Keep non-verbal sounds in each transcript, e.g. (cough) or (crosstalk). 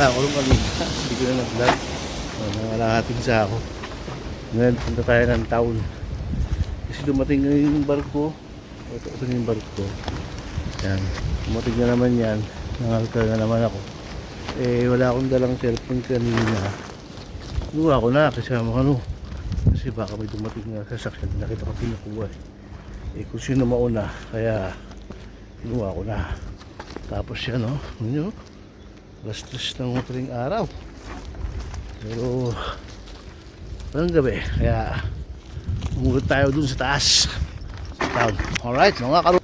Pala ako nung kanina. Hindi ko na nag-vlog. So, nangalahating sa ako. Ngayon, punta tayo ng town. Kasi dumating na yung barko. Ito, ito yung barko. Yan. Dumating na naman yan. Nangalkal na naman ako. Eh, wala akong dalang cellphone kanina. Luwa ko na kasi ano. Kasi baka may dumating na sasakyan. Nakita ko pinakuha eh. Eh, kung sino mauna. Kaya, luwa ko na. Tapos yan, oh. Ano? Alas tres ng madaling araw. Pero, parang gabi. Kaya, umugot tayo dun sa taas. Town. Alright, mga karo.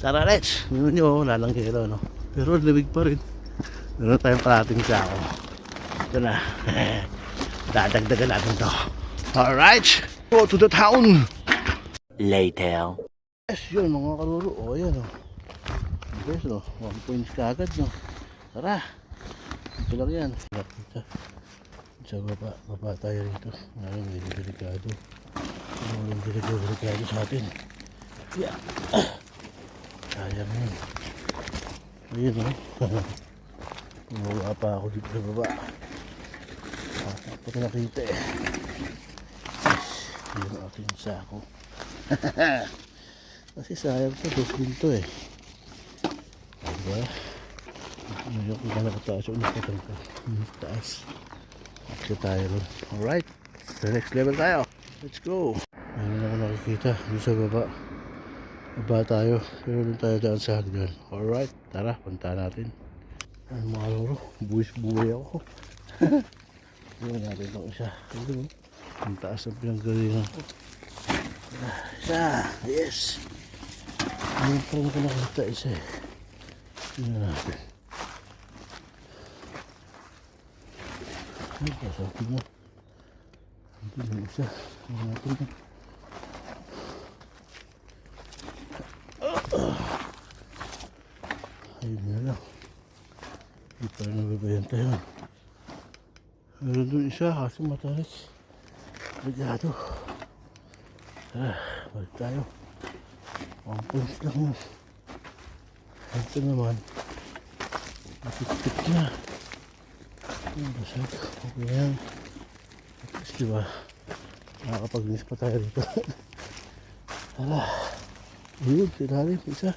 Sara let's. Yun nyo, lalang kilo, no? Pero lamig pa rin. Meron tayong kalating sako. Ito na. (laughs) Dadagdagan natin to. Alright, go to the town. Later. Yes, yun mga karuro. O, yan o. Yes, no. One points ka agad, no. Tara. Ito lang yan. Nakita. Sa baba, baba tayo rito. Ngayon, hindi delikado. Ngayon, delikado, delikado sa atin. Yeah. (coughs) Kaya mo yun. Ayun, (laughs) no. Bumaba pa ako dito sa baba. Ah, Dapat nakita eh. Yun ang aking sako. (laughs) Kasi sayang to, dos din to eh. Diba? Ano yung kung nakataas yung nakatang ka. Taas. Akya tayo ron. Alright. The next level tayo. Let's go. Ayun ako nakikita. Doon sa baba. Baba tayo. Pero doon tayo daan sa hagdan. Alright. Tara, punta natin. Ay mga loro. Buwis buhay ako. (laughs) Tingnan natin itong isa. Ayun. oh. Ang taas ng pinanggalingan ko. Isa. Yes. Ayun pa rin ko nakita isa eh. Tingnan natin. Ay, kasabi mo. Hindi na isa. Tingnan natin. Ayun na lang. Hindi pa rin nababayanta yun. Meron doon isa kasi matarik. Ligado. Tara, balik tayo. One points lang yun. Ito naman. Matipit na. Basag. Okay yan. At least diba, nakakapag-miss pa tayo dito. (laughs) Tara. Ayun, sinalim. Isa.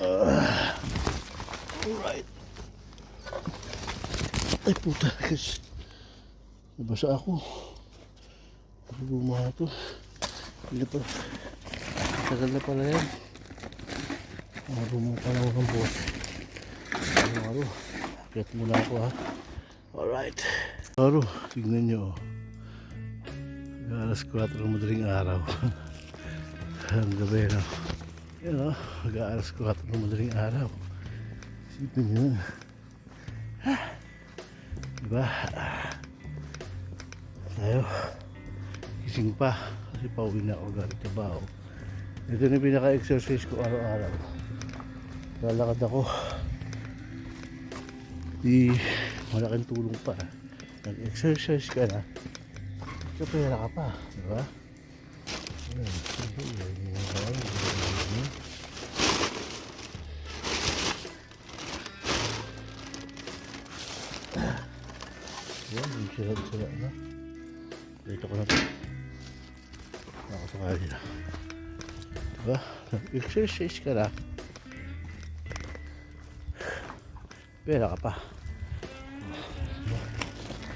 Ah. Alright. Ay puta, guys. Nabasa ako. Ano bumaha to? Hindi pa. Tagal na pala yan. Marunong pa lang ako ng. Ano aro? Akit muna ako ha. Alright. Aro, tignan nyo. Alas 4 ng madaling araw. (laughs) Ang gabi na. Yan o, mag-aalas 4 ng madaling araw. Isipin nyo yun. Diba? Tayo. Gising pa. Kasi pauwi na ako galing trabaho. Ito na pinaka-exercise ko araw-araw. Lalakad ako. Di malaking tulong pa. Nag-exercise ka na. Kapera ka pa. Ayan. Ayan. Yan, yung sila-sila na. Dito ko na. Nakasakali na. Diba? Exercise ka na. Pera ka pa.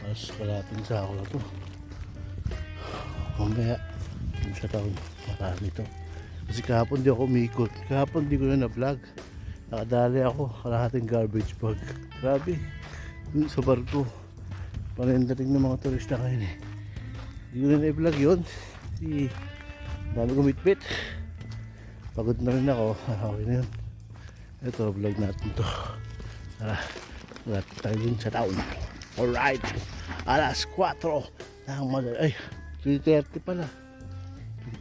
Mas kalating sa ako na to. Mamaya, yung sa taon, marami to. Kasi kahapon di ako umikot. Kahapon di ko na na-vlog. Nakadali ako, kalahating garbage bag. Grabe. Dun sa barko. Panindating ng mga turista ngayon eh. Hindi ko na na-vlog yun. Di, dami ko bitbit. Pagod na rin ako. (laughs) Okay na yun. Ito, vlog natin to. Tara, wala tayo dun sa town. Alright. Alas 4 ng madal. Ay, 3.30 pala.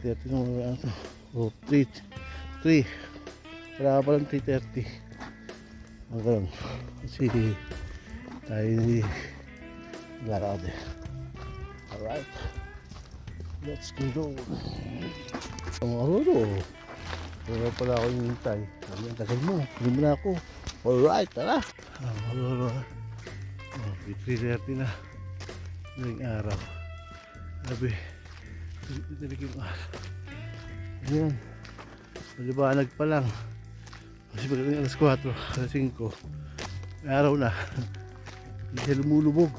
3.30 ng mga ano. Oh, 3. 3. Wala ka palang 3.30. Ang ganun. Kasi tayo hindi lakad eh. Alright. Let's go. Ang aruro. Pero pala ako hinintay. Sabi ang tagal mo. Hindi mo na ako. Alright, tara. Ang aruro. Oh, 3.30 na. Daling araw. Sabi, dalig yung araw. Ayan. Malibanag pa lang. Kasi pagdating alas 4, alas 5, may araw na. Hindi siya lumulubog.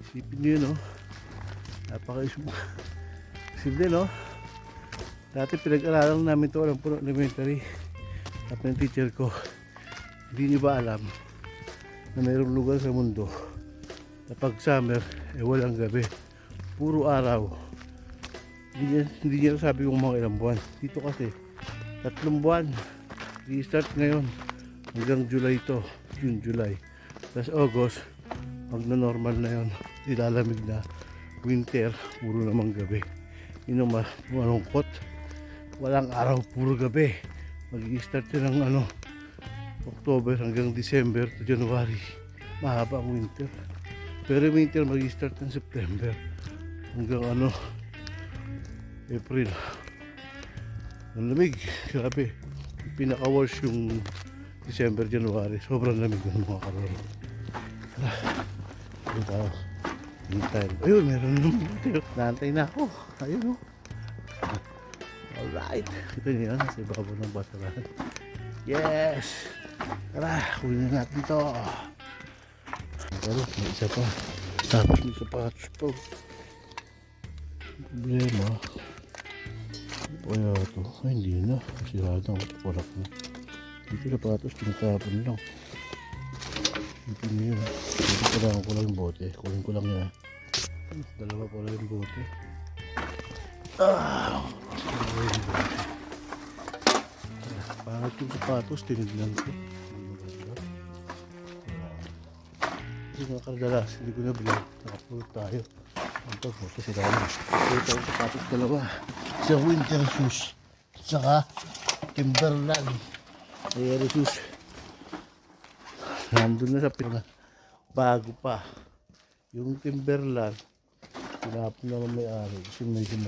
Isipin nyo yun, no? Napaka-simple, no? Dati pinag-aralan namin ito alam po elementary. Tapos ng teacher ko, hindi niyo ba alam na mayroong lugar sa mundo na pag summer, eh walang gabi. Puro araw. Hindi niya, hindi niya sabi kung mga ilang buwan. Dito kasi, tatlong buwan. I-start ngayon hanggang July to. June, July. Tapos August, magna-normal na yon Ilalamig na winter, puro namang gabi. Yun ang ma- malungkot. Walang araw, puro gabi. Mag-i-start yun ng ano, October hanggang December to January. Mahaba ang winter. Pero yung winter mag-i-start ng September hanggang ano, April. Ang lamig, grabe. Pinaka-worst yung December, January. Sobrang lamig ng mga karoon. Ayun tayo. Hintay. Ayun, meron naman tayo. Naantay na ako. Ayun o. Alright. Ito niyo yan. Sa ibabaw ng basurahan. Yes! Tara, kunin na natin to. Pero may isa pa. Tapos may sapatos pa. Problema. Kaya ito. Ay, hindi na. Sirado ang kaparak na. Dito sapatos, tinatapon lang. Dito na yun. Dito kailangan ko lang yung bote. Kunin ko lang yan. Dalawa pala yung bote. Ah! Dalawa yung bote. Pangit yung sapatos, tinignan ko. Kasi mga kardalas, hindi ko na bilang. Nakapulot tayo. Ang to, bote sila na. Ito yung sapatos dalawa. Sa winter shoes. Saka Timberland. Ayan shoes. Nandun na sa pina. Bago pa. Yung Timberland, tinapon na ng may-ari kasi medyo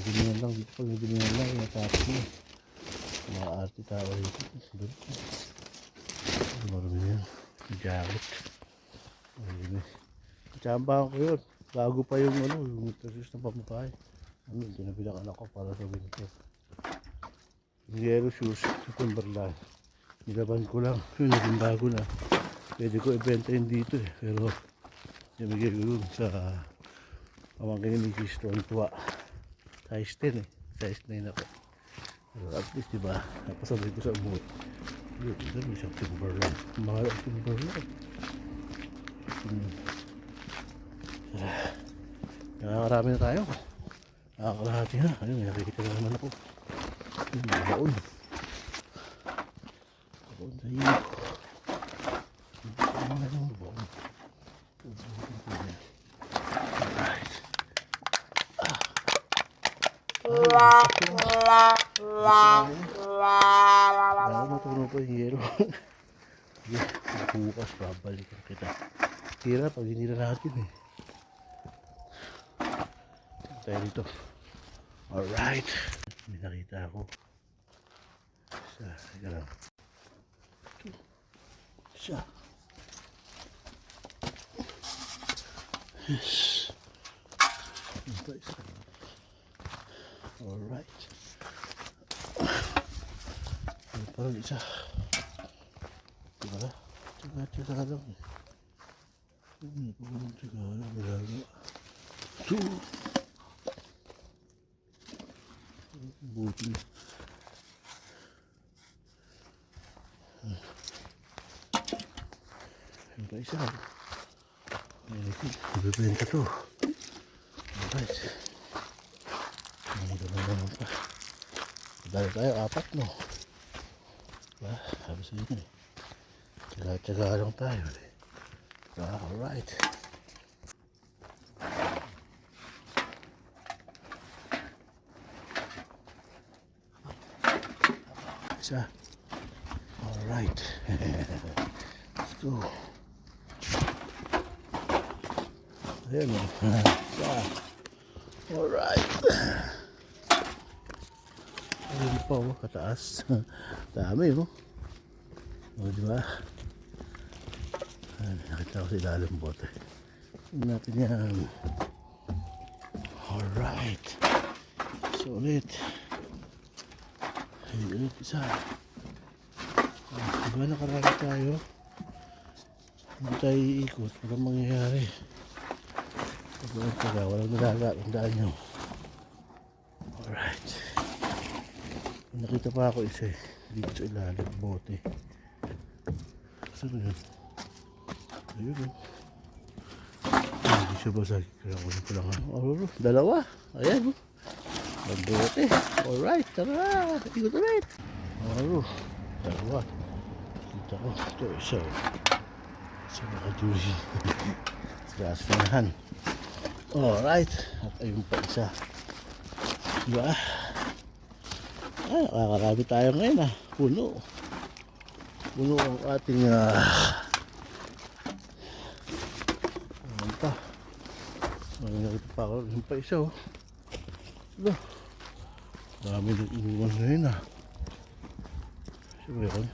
marumi. Nadinihan lang, dito pag nadinihan lang, natapos na. Mga arte tao dito. Doon. Marumi yan. Jacket. Marumi. Tsambahan ko yun. Bago pa yung ano, yung interviews ng pamukhay. Ano, binabilang anak ko para sa winter. Yellow shoes sa Timberland. Nilaban ko lang. Yun, naging bago na. Pwede ko ibenta yun dito eh. Pero, namigay ko yun sa pamangkin ni Mrs. Tuwan-tuwa. Size 10 eh. Size 9 ako. Pero at least, diba, napasabay ko sa umuwi. Yun, yun, may isang Timberland. Mahal ang Timberland. Hmm. Nakakarami na tayo. Nakakarami na. Ayun, may nakikita na naman ako. Ayun, mga baon. Baon sa iyo. Bukas babalikan kita. Tira pag hindi na natin eh. Tayo dito. Alright. May nakita ako. Isa, teka lang. Isa. Yes. Ito isa. Alright. Parang isa. Diba? Tsaga, tsaga lang. Ano, parang tsaga lang. Ginagawa. Two. Buti. Ano pa isa? Ayan, Ibibenta to. Alright. Ang ganda naman pa. Dahil tayo, apat no. Diba? Sabi sa inyo eh. Tsaga-tsaga lang tayo. Diba? Alright. Isa. Alright. Let's go. Ayan o. Isa. Alright. Ayun pa o, kataas. (laughs) Dami o. O, di ba? Ayan, nakita ko si ilalim bote. Tingnan natin yan. Alright. Sulit. Ayun ulit isa. Ah, Diba nakarami tayo? Hindi tayo iikot. Walang mangyayari. Walang taga, walang nalaga. Tandaan nyo. Alright. Nakita pa ako isa eh. Dito sa ilalim. Bote. Saan yun? Ayun oh. Ay, Hindi siya basag. Kunin ko lang ha. Oh, dalawa. Ayan oh. Magbote. Alright. Tara. Ikot ulit. Oh, dalawa. Kita ko. Ito isa oh. (laughs) Sa nakajuri. sa asinahan. Alright. At ayun pa isa. Diba? Ay, nakakarami tayo ngayon ah. Puno. Puno ang ating ah. Ano pa? May nakita pa ako. Ayun pa oh. Diba? Dami nang iniwan ngayon ah. Ba yun?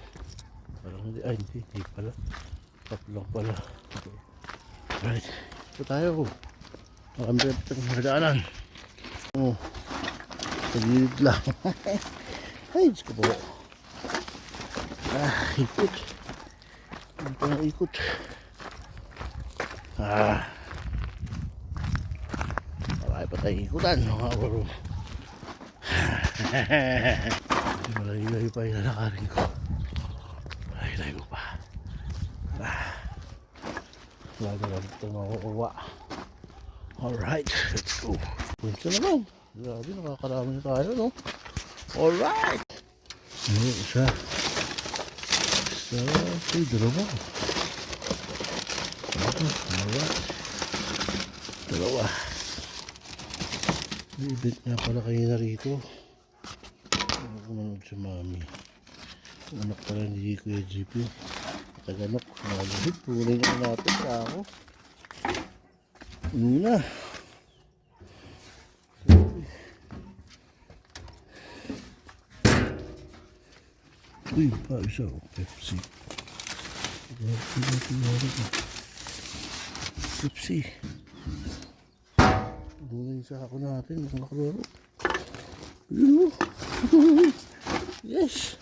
Parang hindi. Ay, hindi. Hindi pala. Tatlong pala. Right. Ito tayo. Marami tayo itong nagdaanan. Oh. Sa gilid lang. (laughs) Ay, Diyos ko po. Ah, ikot. Ano pa ng ikot? Ah. Tayong ikutan. Mga baro. Malayo-layo pa yung lalakarin ko. Malayo-layo pa. Lagi lang ito makukuha. Alright, let's go. Punta naman. Grabe, nakakarami na tayo, no? Alright. Ano, isa. Isa. Ay, dalawa. Alright. Dalawa. May event nga pala kayo na rito. Ano ko manood sa mami. Anak pala ni Kuya GP. Taganok. Nalahit. Tunay na natin sa ako. Una. Uy, pa isa oh. Pepsi. Pepsi. Pepsi. Muna yung sa ako natin. Mga nakalaro. Ayun oh. (laughs) yes.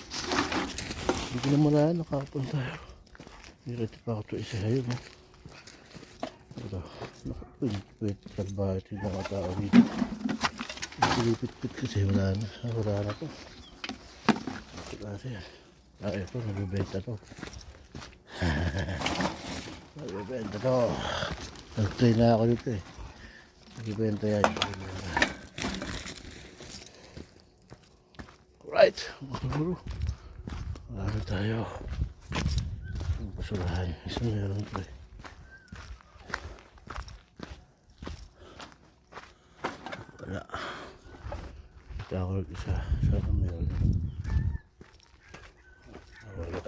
Hindi ko na. Nakapon tayo. Nirito pa ako ito isa. Oh. Ito. Nakapit-pit. Kalbahit yung mga tao dito. Pilipit-pit kasi wala na. Wala na to. Ito kasi. Ah, ito. Nabibenta to. (laughs) Nabibenta to. Nag-try na ako dito eh. Nagbibenta yan. Alright. Mga guru. Marami tayo. Ang basurahan. Isa meron to eh. Wala. Ito ako isa. Sana meron. Ah, Wala.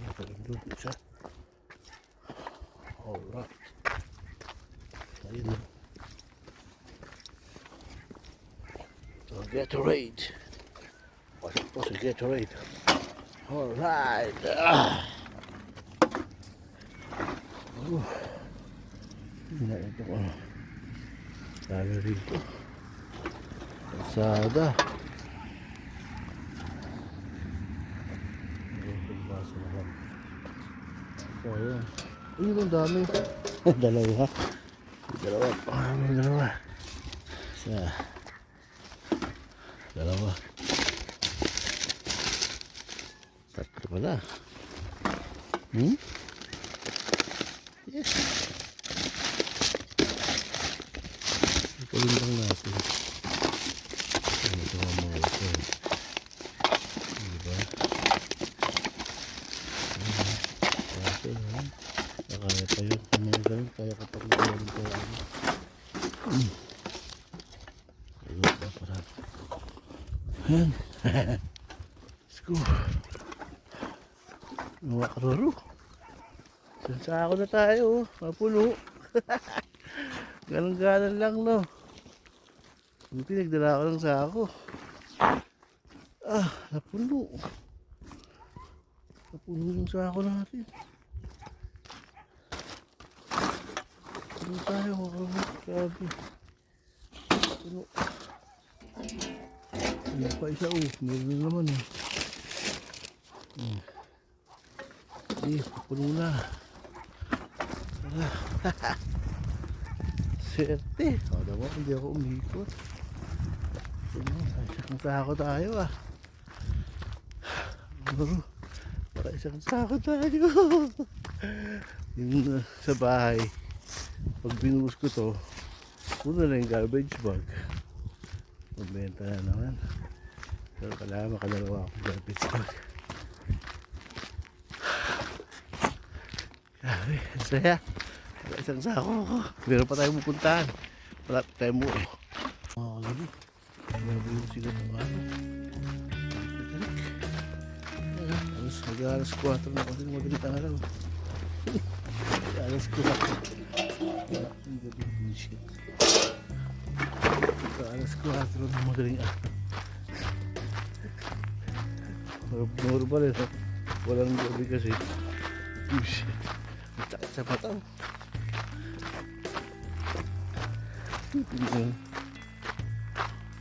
Ayun, palindog isa. Alright. Ayun na. So, Gatorade. Pasok po sa Gatorade. Alright. Ah. Uh. Hindi ito ko. Dami rito. Kalsada. Ayun, baso naman. So, ayun. Ayun, ang dami. dalawa. Dalawa. Ah, may dalawa. Isa. Dalawa. Tatlo pala. Hmm? Yes. Ipulin lang natin. Ito ang mga ito. Diba? Ayan. Kaso yan. Nakaya pa yun. Ang mga ganun. Kaya kapag nagawin ko yan. Hmm. Ayun ba parang. Ayan. Let's go. Mga kararo. Isang sako na tayo, oh. mapuno. (laughs) Ganun-ganon lang, no? Buti nagdala ako ng sako. Ah, napuno. Napuno yung sako natin. Puno tayo, mga kamot. Grabe. Puno. Ano pa isa, oh. Meron na naman, eh. Hmm. Eh, puno na. Swerte. O, naman, hindi ako umikot. Isang sako tayo ah. Bro, para isang sako tayo. yung uh, sa bahay, pag binuhos ko to, puno na yung garbage bag. Magbenta na naman. Pero kailangan makadalawa ako garbage bag. Grabe, ang saya. Wala isang sako ako. Meron pa tayong pupuntahan. Wala pa tayong mo. Mga kagabi. Grabe yung sigat ng ano. Alas, mag-alas 4 na kasi madalit ang araw. alas 4. Wala yung gabi. Bullshit. Alas 4 na madaling araw. Normal eh. Walang gabi kasi. Bullshit. Takot sa mata.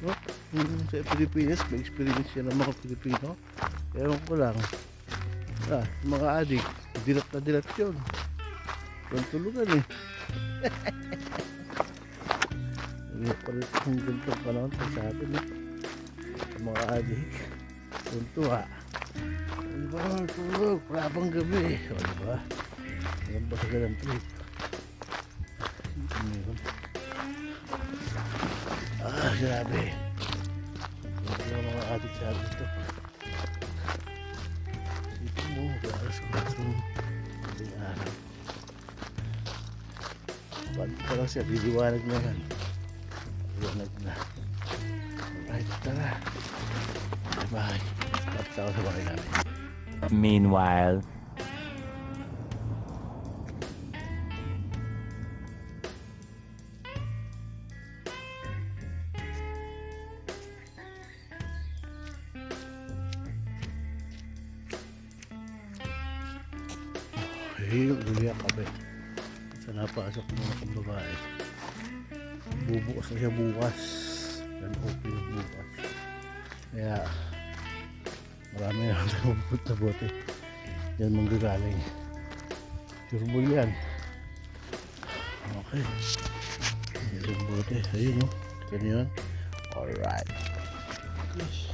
Oh, yung sa Pilipinas, may experience yan ng mga Pilipino. Ewan ko lang. Ah, mga adik, dilat na dilat yun. Yung tulugan eh. (laughs) Ano pa rin kung panahon pa sa atin eh. Mga adik. Tuntua. Ano ba? Tulog. Wala pang gabi. O, diba? Meron ba sa ganang trip? Grabe. Grabe ang mga adik sa atin ito. Isipin mo, alas ko itong ating araw. Ba't pa lang siya, diliwanag na yan. Diliwanag na. Alright, tara. Bye-bye. Tapos ako sa bahay namin. Meanwhile. papasok muna kong babae. Bubukas na siya bukas. Then open bukas. Kaya marami na tayong pupunta bote. Yan manggagaling. Turbol yan. Okay. Yan bote. Ayun o ito na yun. Alright. Yes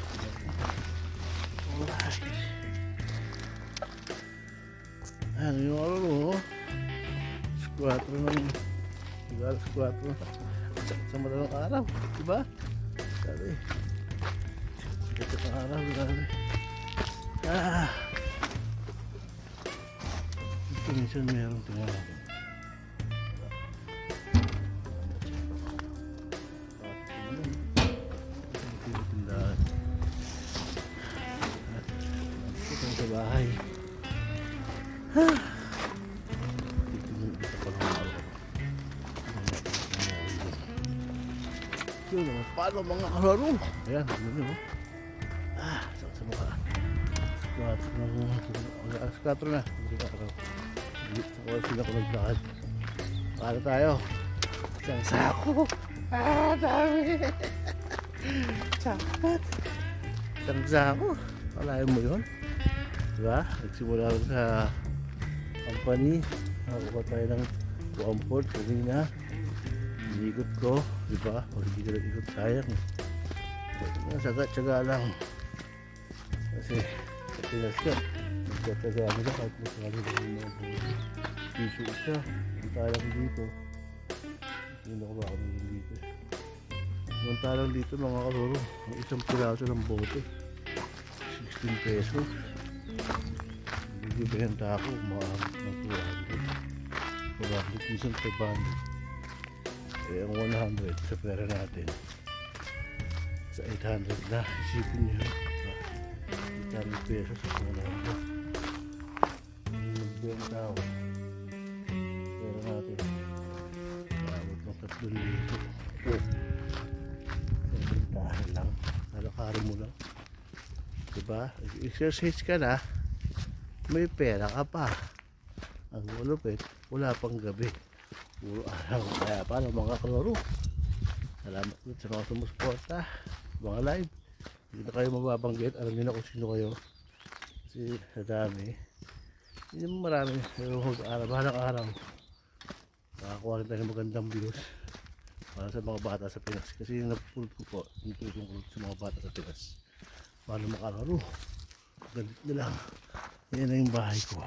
alright. Ayun yung ano o oh. 4 ng diba alas 4 na sa, sa madalang araw diba? Sabi dito ang araw grabe. Ah. Ito minsan meron tingnan Yun naman, paano mga kalaro? Ayan, yun yun. oh. Ah, sa sa mukha. Alas 4 na. Hindi ka araw. Hindi oras sila ko naglakad. Paano tayo? Isang sako. Ah, dami. (laughs) Sapat. Isang sako. Kalahin mo yun? Diba? Nagsimula ako sa company. Nakakuha tayo ng comfort. Kanina. Iikot ko. Diba? O hindi ka nag-ikot sayang. Saga-tsaga lang. Kasi sa Pinas ka. Nagtataga mo kahit mas marami na yung mga. Tissue isa. Samantalang dito. Hindi ako baka dito. Samantalang dito mga karuro. Ang isang piraso ng bote. 16 pesos. Bibenta ako mga mga 200. 400 minsan 500 eh, 100 sa pera natin. Sa 800 na isipin nyo na 800 pesos sa 100 magbenta ako. Pera natin. Maabot ng 3,000 magbentahan lang. Alakarin mo lang. Diba? Exercise ka na may pera ka pa. Ang ulupit wala pang gabi. Puro araw. Kaya paano mga kalaro? Salamat ulit sa mga sumusuporta. Mga live. Hindi na kayo mababanggit. Alam niyo na kung sino kayo. Kasi sa dami. Hindi naman marami. Pero araw, balang araw. Nakakuha rin tayo ng magandang views. Para sa mga bata sa Pinas. Kasi yung napupulot ko po, yung tutungkulot sa mga bata sa Pinas. Paano makalaro? Ganit na lang. Yan na yung bahay ko.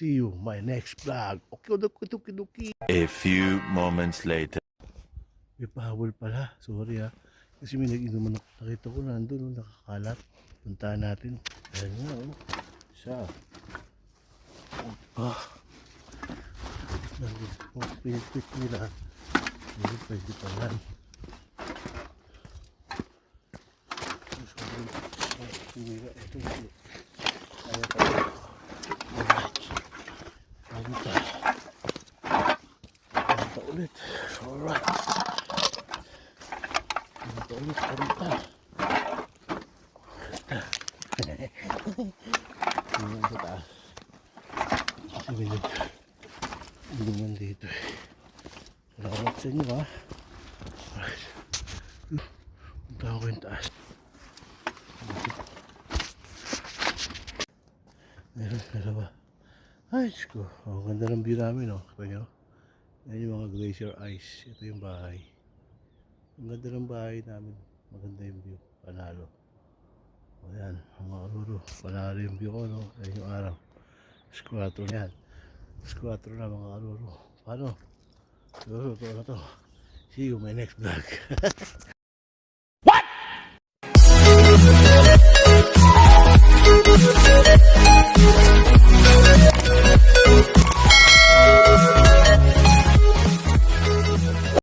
See you my next vlog. Okay, okay, okay, okay. A few moments later. May pahabol pala. Sorry ha. Kasi may nag-inuman ako. Nakita ko nandun, oh, nakakalat. Puntahan natin. Ayan nga, oh. Siya. Ah. Nandun. Kung pinipit nila, hindi pwede pa yan. Sorry. Ah, Sinira. Ito, ito. Kaya pa. Alright. Pagita. Pagita ulit. Alright. Pagita ulit. Pagita. Tingnan sa taas. Kasi may Induman dito eh. Salamat sa inyo ha. Alright. Punta ako yung taas. Meron, ba? Ay, ko. Oh, ganda ng view namin, oh. Nyo? Yan yung mga glacier ice. Ito yung bahay. Ang ganda ng bahay namin. Maganda yung view. Panalo. O yan, mga aruro. Panalo yung view ko, no? Yan yung araw. Squatro yan. Squatro na mga aruro. Paano? Ito, ito, ito. See you my next vlog. What? Thank you.